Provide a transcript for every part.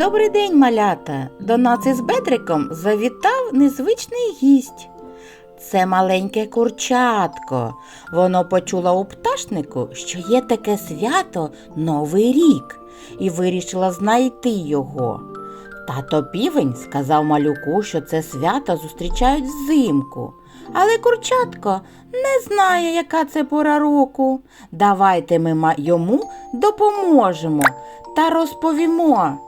Добрий день, малята! До нас із Бедриком завітав незвичний гість. Це маленьке курчатко. Воно почуло у пташнику, що є таке свято Новий рік, і вирішила знайти його. Тато півень сказав малюку, що це свято зустрічають взимку. Але курчатко не знає, яка це пора року. Давайте ми йому допоможемо та розповімо,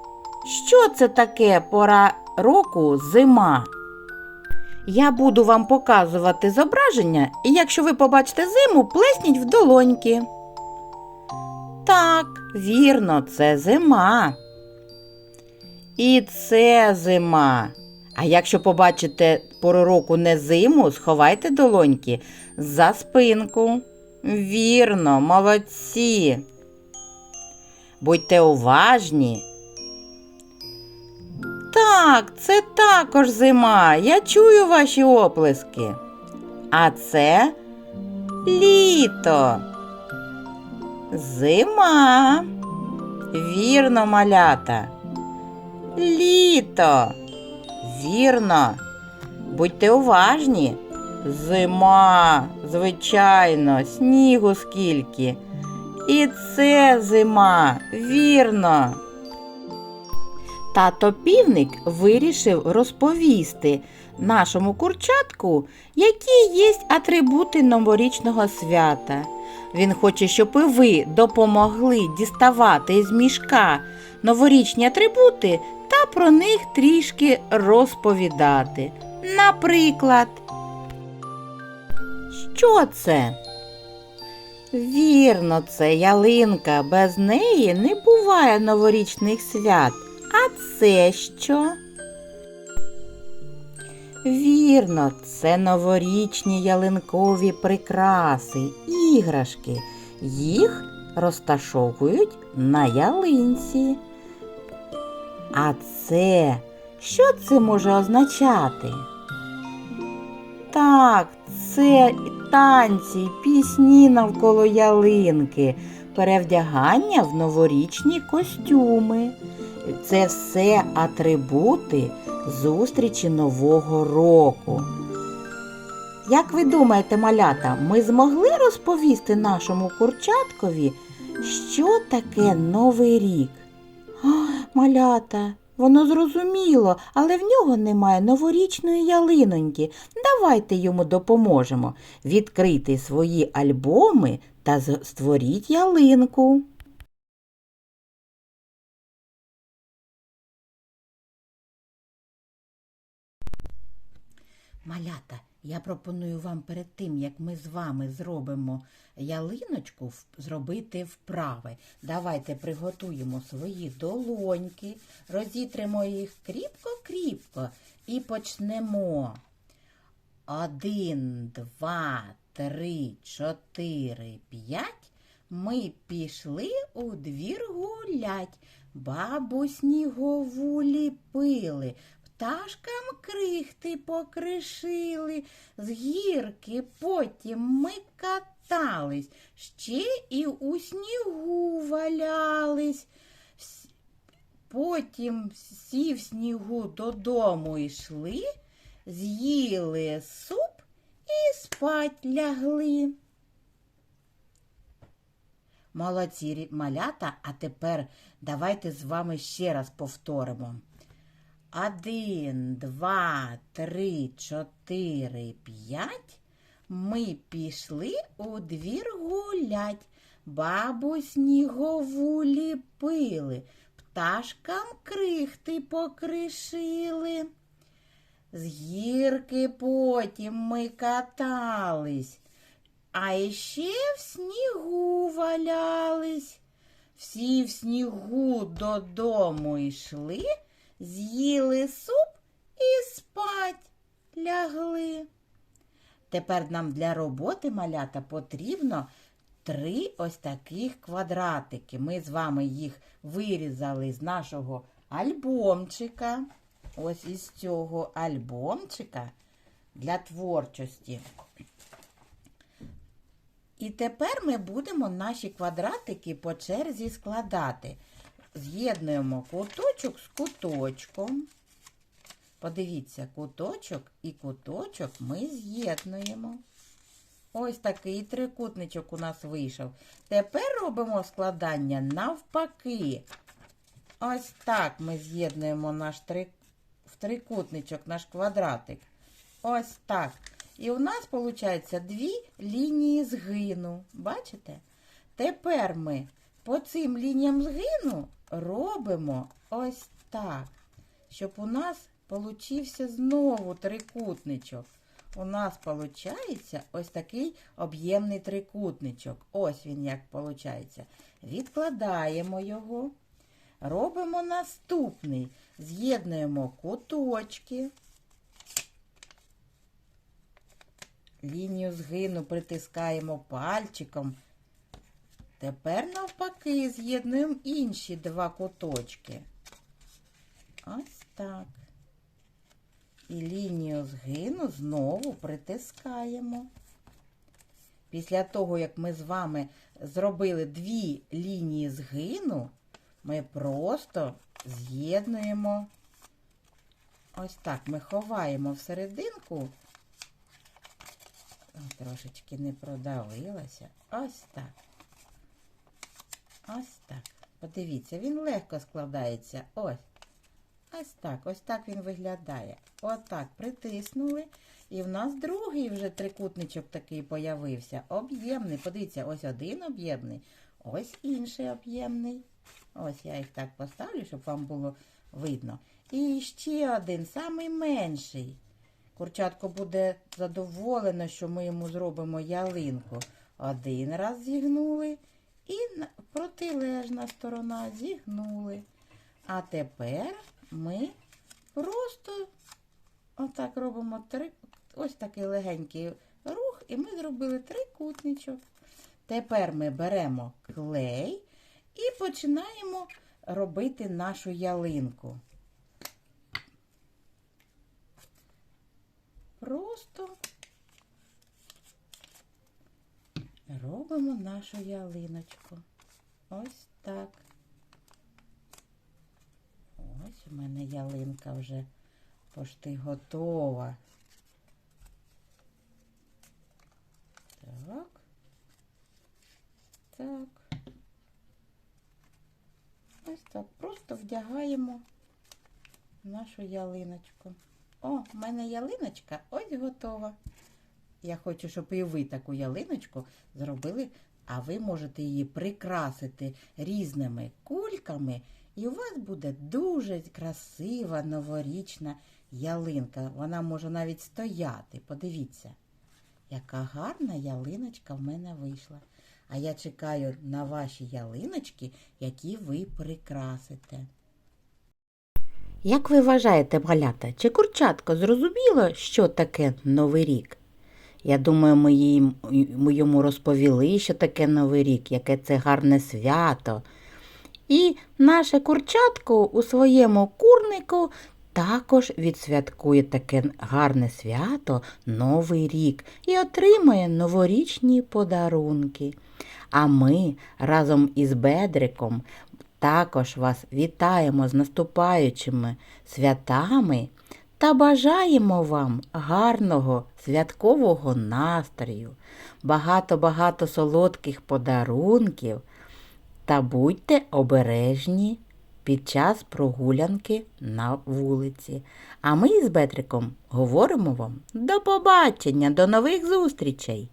що це таке пора року зима. Я буду вам показувати зображення, і якщо ви побачите зиму, плесніть в долоньки. Так, вірно, це зима. І це зима. А якщо побачите пору року не зиму, сховайте долоньки за спинку. Вірно, молодці. Будьте уважні. Так, це також зима. Я чую ваші оплески. А це літо. Зима. Вірно, малята. Літо. Вірно. Будьте уважні. Зима, звичайно, снігу скільки. І це зима, вірно. Тато півник вирішив розповісти нашому курчатку, які є атрибути новорічного свята. Він хоче, щоб і ви допомогли діставати із мішка новорічні атрибути та про них трішки розповідати. Наприклад, що це? Вірно, це ялинка. Без неї не буває новорічних свят. Це що? Вірно, це новорічні ялинкові прикраси, іграшки. Їх розташовують на ялинці. А це що це може означати? Так, це танці, пісні навколо ялинки, перевдягання в новорічні костюми. Це все атрибути зустрічі Нового року. Як ви думаєте, малята, ми змогли розповісти нашому курчаткові, що таке Новий рік? О, малята, воно зрозуміло, але в нього немає новорічної ялиноньки. Давайте йому допоможемо відкрити свої альбоми та створіть ялинку. Малята, я пропоную вам перед тим, як ми з вами зробимо ялиночку, зробити вправи. Давайте приготуємо свої долоньки, розітримо їх кріпко-кріпко і почнемо. Один, два, три, чотири, п'ять. Ми пішли у двір гулять, бабу снігову ліпили, пташкам крихти покришили, з гірки потім ми катались, ще і у снігу валялись. Потім всі в снігу додому йшли, з'їли суп і спать лягли. Молодці малята, а тепер давайте з вами ще раз повторимо. Один, два, три, чотири, п'ять. Ми пішли у двір гулять, бабу снігову ліпили, пташкам крихти покришили. З гірки потім ми катались, а іще в снігу валялись. Всі в снігу додому йшли, з'їли суп і спать лягли. Тепер нам для роботи малята потрібно три ось таких квадратики. Ми з вами їх вирізали з нашого альбомчика. Ось із цього альбомчика для творчості. І тепер ми будемо наші квадратики по черзі складати. З'єднуємо куточок з куточком. Подивіться, куточок і куточок ми з'єднуємо. Ось такий трикутничок у нас вийшов. Тепер робимо складання навпаки. Ось так ми з'єднуємо наш три... в трикутничок, наш квадратик. Ось так. І у нас виходить дві лінії згину. Бачите? Тепер ми по цим лініям згину робимо ось так, щоб у нас получився знову трикутничок. У нас виходить ось такий об'ємний трикутничок. Ось він як виходить. Відкладаємо його. Робимо наступний. З'єднуємо куточки. Лінію згину притискаємо пальчиком. Тепер навпаки з'єднуємо інші два куточки. Ось так. І лінію згину знову притискаємо. Після того, як ми з вами зробили дві лінії згину, ми просто з'єднуємо. Ось так ми ховаємо всерединку. Трошечки не продавилася. Ось так. Ось так. Подивіться, він легко складається. Ось. Ось так, ось так він виглядає. Отак притиснули. І в нас другий вже трикутничок такий появився. Об'ємний. Подивіться, ось один об'ємний, ось інший об'ємний. Ось я їх так поставлю, щоб вам було видно. І ще один, самий менший. Курчатко буде задоволено, що ми йому зробимо ялинку. Один раз зігнули і протилежна сторона зігнули. А тепер ми просто отак робимо три, ось такий легенький рух, і ми зробили трикутничок. Тепер ми беремо клей і починаємо робити нашу ялинку. Просто робимо нашу ялиночку. Ось так. Ось у мене ялинка вже пошти готова. Так. Так. Ось так. Просто вдягаємо нашу ялиночку. О, в мене ялиночка ось готова. Я хочу, щоб і ви таку ялиночку зробили, а ви можете її прикрасити різними кульками, і у вас буде дуже красива новорічна ялинка. Вона може навіть стояти. Подивіться, яка гарна ялиночка в мене вийшла. А я чекаю на ваші ялиночки, які ви прикрасите. Як ви вважаєте, малята, чи курчатко зрозуміло, що таке Новий рік? Я думаю, ми, їм, ми йому розповіли, що таке Новий рік, яке це гарне свято. І наше курчатко у своєму курнику також відсвяткує таке гарне свято Новий рік і отримує новорічні подарунки. А ми разом із Бедриком також вас вітаємо з наступаючими святами та бажаємо вам гарного святкового настрою, багато-багато солодких подарунків та будьте обережні під час прогулянки на вулиці. А ми з Бетриком говоримо вам до побачення, до нових зустрічей!